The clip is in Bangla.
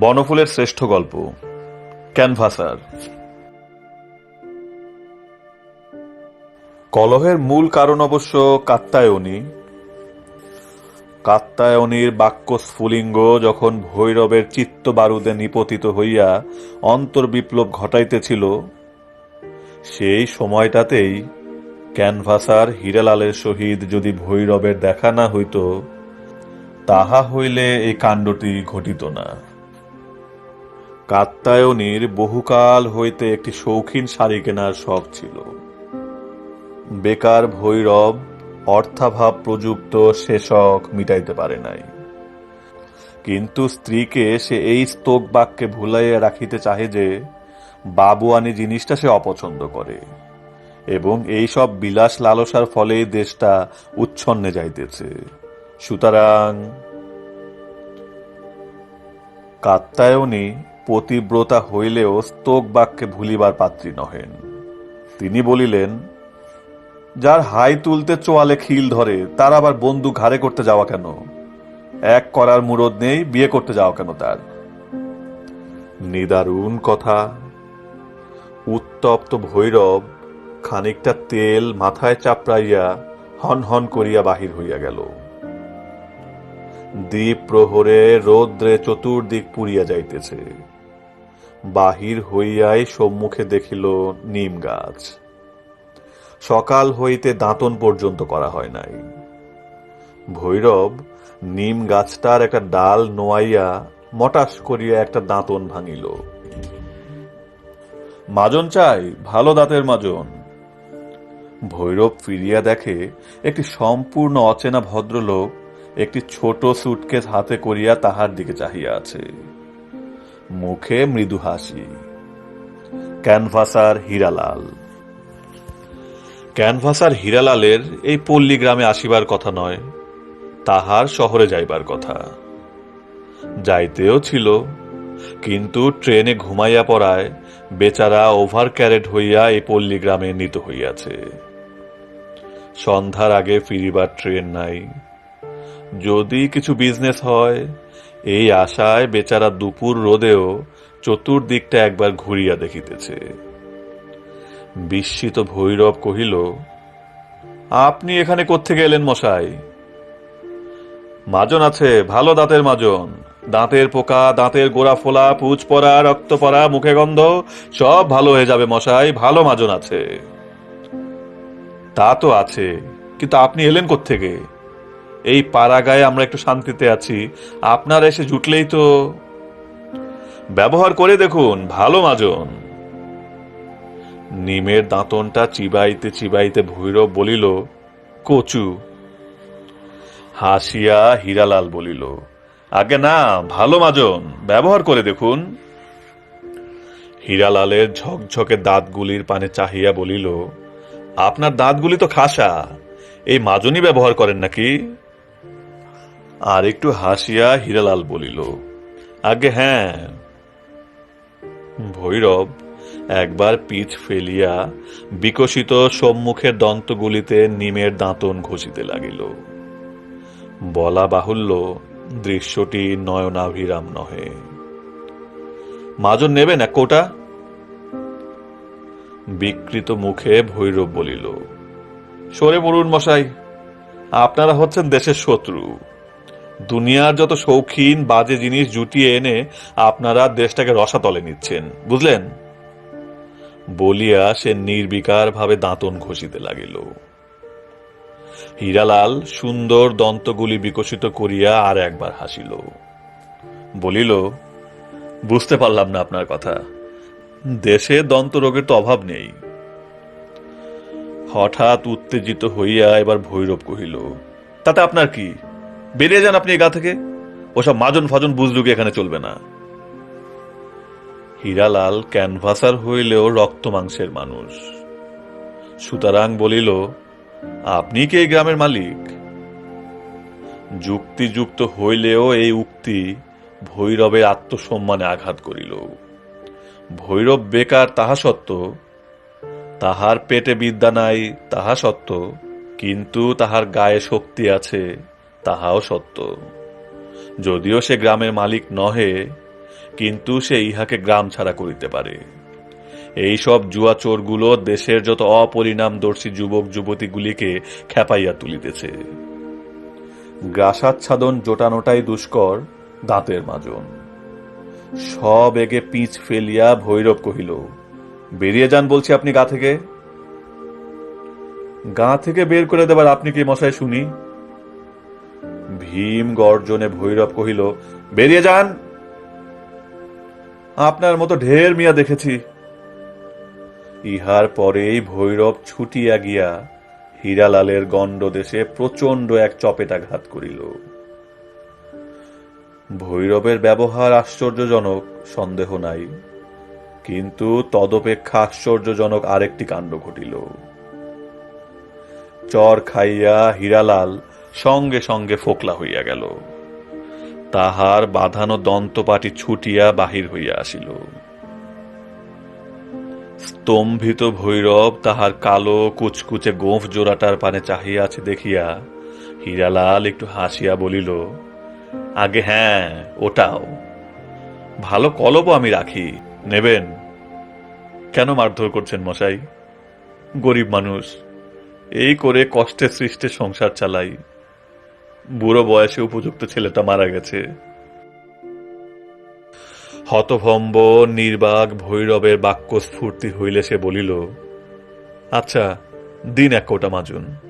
বনফুলের শ্রেষ্ঠ গল্প। ক্যানভাসার কলহের মূল কারণ অবশ্য কাত্তায়নী কাত্তায়নীর বাক্য স্ফুলিঙ্গ যখন ভৈরবের চিত্ত বারুদে নিপতিত হইয়া অন্তর্বিপ্লব ঘটাইতেছিল, সেই সময়টাতেই ক্যানভাসার হীরালালের সহিত যদি ভৈরবের দেখা না হইত, তাহা হইলে এই কাণ্ডটি ঘটিত না। কাত্তায়নীর বহুকাল হইতে একটি শৌখিন শাড়ি কেনার শখ ছিল। বেকার ভৈরব অর্থাভাব প্রযুক্ত সে শখ মিটাইতে পারে নাই। কিন্তু স্ত্রীকে সে এই স্তোক বাক্যে ভুলাইয়া রাখিতে চাহে যে, বাবুয়ানি জিনিসটা সে অপছন্দ করে, এবং এই সব বিলাস লালসার ফলেই দেশটা উচ্ছন্নে যাইতেছে। সুতরাং কাত্তায়নী পতিব্রতা হইলেও স্তোক বাক্যে ভুলিবার পাত্রী নহেন। তিনি বলিলেন যার হাই তুলতে চোয়ালে খিল ধরে, তার আবার বন্দুক ঘাড়ে করতে যাওয়া কেন? এক করার মুরদ নেই, বিয়ে করতে যাওয়া কেন তার? নিদারুণ কথা। উত্তপ্ত ভৈরব খানিকটা তেল মাথায় চাপড়াইয়া হন হন করিয়া বাহির হইয়া গেল। দ্বীপ প্রহরে রৌদ্রে চতুর্দিক পুড়িয়া যাইতেছে। বাহির হইয়াই সম্মুখে দেখিল নিম গাছ। সকাল হইতে দাঁতন পর্যন্ত করা হয় নাই। ভৈরব নিম গাছটার একটা ডাল নোয়াইয়া মটাস করিয়া একটা দাঁতন ভাঙিল। মাজন চাই, ভালো দাঁতের মাজন। ভৈরব ফিরিয়া দেখে একটি সম্পূর্ণ অচেনা ভদ্রলোক একটি ছোট সুটকেস হাতে করিয়া তাহার দিকে চাহিয়া আছে। মুখে মৃদু হাসি। ক্যানভাসার হীরালাল। ক্যানভাসার হীরালালের এই পল্লী গ্রামে আসিবার কথা নয়, তাহার শহরে যাইবার কথা। যাইতেও ছিল, কিন্তু ট্রেনে ঘুমাইয়া পড়ায় বেচারা ওভার ক্যারেট হইয়া এই পল্লী গ্রামে নিত হইয়াছে। সন্ধ্যার আগে ফিরিবার ট্রেন নাই। যদি কিছু বিজনেস হয়, এই আশায় বেচারা দুপুর রোদেও চতুর্দিকটা একবার ঘুরিয়া দেখিতেছে। বিস্মিত ভৈরব কহিল, আপনি এখানে কোত্থেকে এলেন মশাই? মাজন আছে, ভালো দাঁতের মাজন। দাঁতের পোকা, দাঁতের গোড়া ফোলা পুচ পড়া, রক্ত পরা মুখে গন্ধ, সব ভালো হয়ে যাবে মশাই, ভালো মাজন আছে। তা তো আছে, কিন্তু আপনি এলেন কোত্থেকে? এই পাড়া গায়ে আমরা একটু শান্তিতে আছি, আপনার এসে জুটলেই তো ব্যবহার করে দেখুন, ভালো মাজন। নিমের দাঁতনটা চিবাইতে চিবাইতে ভৈরব বলিল, কচু। হাসিয়া হীরালাল বলিল, আগে না, ভালো মাজন, ব্যবহার করে দেখুন। হীরালালের ঝকঝকে দাঁতগুলির পানে চাহিয়া বলিল, আপনার দাঁতগুলি তো খাসা, এই মাজনই ব্যবহার করেন নাকি? আর একটু হাসিয়া হীরালাল বলিল, আগে হ্যাঁ। ভৈরব একবার পিঠ ফেলিয়া বিকশিত সম্মুখের দন্তগুলিতে নিমের দাঁতন ঘষিতে লাগিল। বলা বাহুল্য, দৃশ্যটি নয়নাভিরাম নহে। মাজন নেবেন এক কোটা? বিকৃত মুখে ভৈরব বলিল, সরে পড়ুন মশাই, আপনারা হচ্ছেন দেশের শত্রু। দুনিয়ার যত শৌখিন বাজে জিনিস জুটিয়ে এনে আপনারা দেশটাকে রসাতলে নিচ্ছেন, বুঝলেন? বলিয়া সে নির্বিকার ভাবে দাঁতন ঘষিতে লাগিল। হীরালাল সুন্দর দন্তগুলি বিকশিত করিয়া আর একবার হাসিল। বলিল, বুঝতে পারলাম না আপনার কথা। দেশে দন্ত রোগের তো অভাব নেই। হঠাৎ উত্তেজিত হইয়া এবার ভৈরব কহিল, তাতে আপনার কি? বেরিয়ে যান আপনি গা থেকে। ওসব মাজন ফাজন বুজরুগি এখানে চলবে না। হীরালাল ক্যানভাসার হইলেও রক্ত মাংসের মানুষ। সুতরাং বলিল, আপনি কি গ্রামের মালিক? যুক্তিযুক্ত হইলেও এই উক্তি ভৈরবের আত্মসম্মানে আঘাত করিল। ভৈরব বেকার তাহা সত্য, তাহার পেটে বিদ্যা নাই তাহা সত্য, কিন্তু তাহার গায়ে শক্তি আছে তাহাও সত্য। যদিও সে গ্রামের মালিক নহে কিন্তু সে ইহাকে গ্রাম ছাড়া করিতে পারে। এইসব জুয়া চোরগুলো দেশের যত অপরিণামদর্শী যুবক যুবতীগুলিকে খেপাইয়া তুলিতেছে। গ্রাসাচ্ছাদন জোটানোটাই দুষ্কর, দাঁতের মাজন। সব এগে পিচ ফেলিয়া ভৈরব কহিল, বেরিয়ে যান বলছি আপনি গা থেকে। গা থেকে বের করে দেবার আপনি কি মশাই শুনি? ভীম গর্জনে ভৈরব কহিল, বেরিয়ে যান। আপনার মতো ঢের মিয়া দেখেছি। ইহার পরেই ভৈরব ছুটিয়া গিয়া হীরালালের গণ্ড দেশে প্রচণ্ড এক চপেটাঘাত করিল। ভৈরবের ব্যবহার আশ্চর্যজনক, সন্দেহ নাই। কিন্তু তদপেক্ষা আশ্চর্যজনক আরেকটি কাণ্ড ঘটিল। চর খাইয়া হীরালাল সঙ্গে সঙ্গে ফোকলা হইয়া গেল। তাহার বাঁধানো দন্তপাটি ছুটিয়া বাহির হইয়া আসিল। স্তম্ভিত ভৈরব তাহার কালো কুচকুচে গোঁফ জোড়াটার পানে চাহিয়া আছে দেখিয়া হীরালাল একটু হাসিয়া বলিল, আগে হ্যাঁ ওটাও। ভালো কলবও আমি রাখি। নেবেন? কেন মারধর করছেন মশাই? গরিব মানুষ। এই করে কষ্টে সৃষ্টে সংসার চালাই। বুড়ো বয়সে উপযুক্ত ছেলেটা মারা গেছে। হতভম্ব, নির্বাক ভৈরবের বাক্য স্ফূর্তি হইলে সে বলিল আচ্ছা দিন এক কোটা মাজুন।